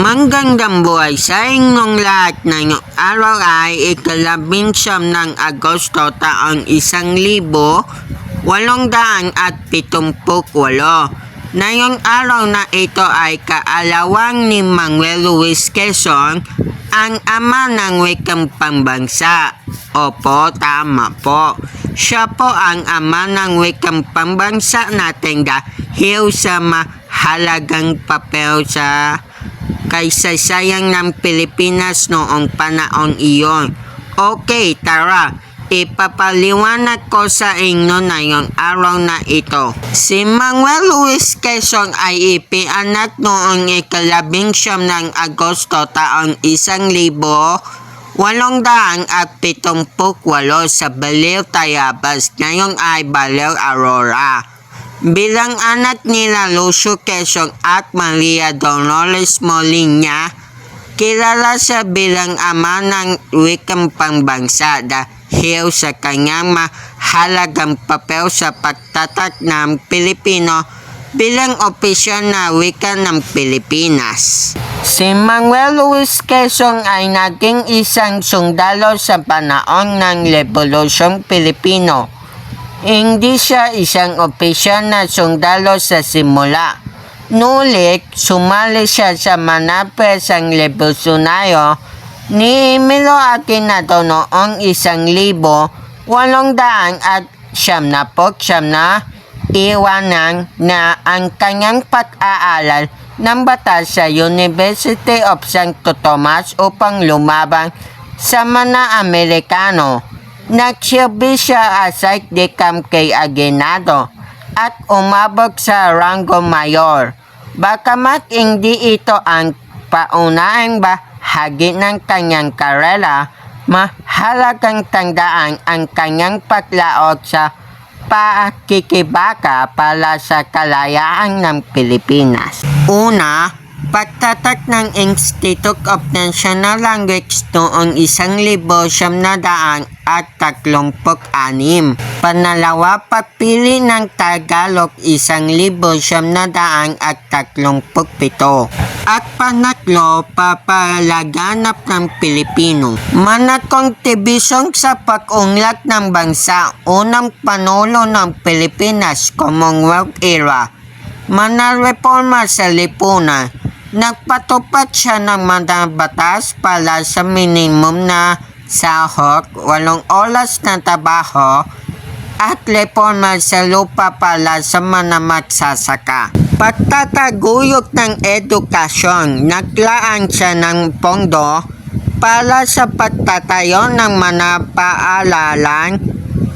Manggandang buhay sa inyong lahat ngayong araw ay ikalabing siyam ng Agosto taong isang libo walong daan at pitumpuk walo. Ngayong araw na ito ay kaalawang ni Manuel Luis Quezon, ang ama ng wikang pambansa. Opo, tama po. Siya po ang ama ng wikang pambansa natin dahil sa mahalagang papel sa kaysasayang ng Pilipinas noong panahon iyon. Okay, tara. Ipapaliwanag ko sa inyo na yung araw na ito. Si Manuel Luis Quezon ay ipianak noong ikalabing siyam ng Agosto taong isang libo walong daang at pitumpuk walo sa Baliw, Tayabas. Ngayon ay Baliw, Aurora. Bilang anak nila Lucio Quezon at Maria Dolores Molina, kilala siya bilang ama ng wikang pangbansa dahil sa kanyang mahalagang papel sa pagtatak ng Pilipino bilang opisyal na wika ng Pilipinas. Si Manuel Luis Quezon ay naging isang sundalo sa panahon ng Revolusyon Pilipino. Hindi siya isang opisyal na sundalo sa simula. Nulit, sumali siya sa manapesang revolusyonario ni Emilio Aquinado noong isang libo, walong daan at siyam na po siyam na iwanan na ang kanyang pag-aaral ng batas sa University of Santo Tomas upang lumabang sa mga Amerikano. Nagsilbi siya as de camp kay Aguinaldo at umabot sa rango mayor. Bakamat hindi ito ang paunahing bahagi ng kanyang karera, mahalagang tandaan ang kanyang paglaot sa pakikibaka para sa kalayaan ng Pilipinas. Una, pagtatak ng Institute of National Language noong isang libo siyam na daang at taklumpok anim. Panalawa, pagpili ng Tagalog isang libo siyam na daang at taklumpok pito. At panatlo, papalaganap ng Pilipino. Manakontribusyon sa pag-unlad ng bansa, unang panulo ng Pilipinas, Commonwealth era. Manareforma sa lipunan. Nagpatupad siya ng mga batas para sa minimum na sahod, walong oras na trabaho, at reforma sa lupa para sa mga magsasaka. Pagtataguyod ng edukasyon, naglaan siya ng pondo para sa pagtatayo ng mga paaralan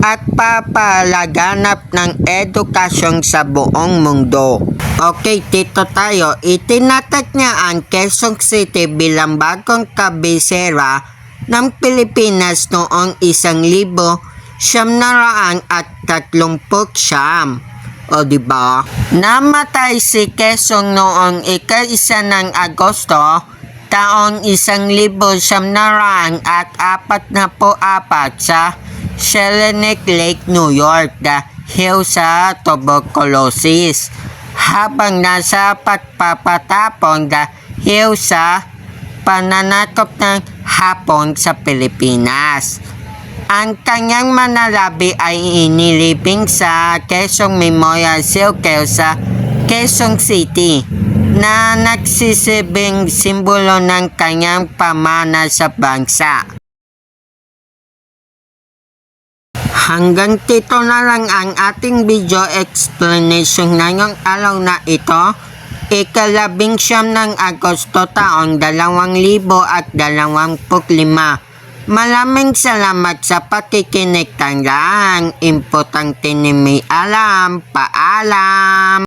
at papalaganap ng edukasyon sa buong mundo. Okay, dito tayo. Itinatag niya ang Quezon City bilang bagong kabisera ng Pilipinas noong isang libo siyam na raang at tatlumpok siyam. O ba? Namatay si Quezon noong ika-isa ng Agosto taong isang libo siyam na raang at apat na po apat sa Shelenic Lake, New York dahil sa tuberculosis habang nasa pagpapatapon dahil sa pananakop ng Hapon sa Pilipinas. Ang kanyang manalabi ay inilibing sa Quezon Memorial Circle sa Quezon City na nagsisibing simbolo ng kanyang pamana sa bansa. Hanggang dito na lang ang ating video explanation ngayong araw na ito. Ikalabing siyam ng Agosto taong 2025. Maraming salamat sa pakikinig. Tandaan, importante ni may alam. Paalam!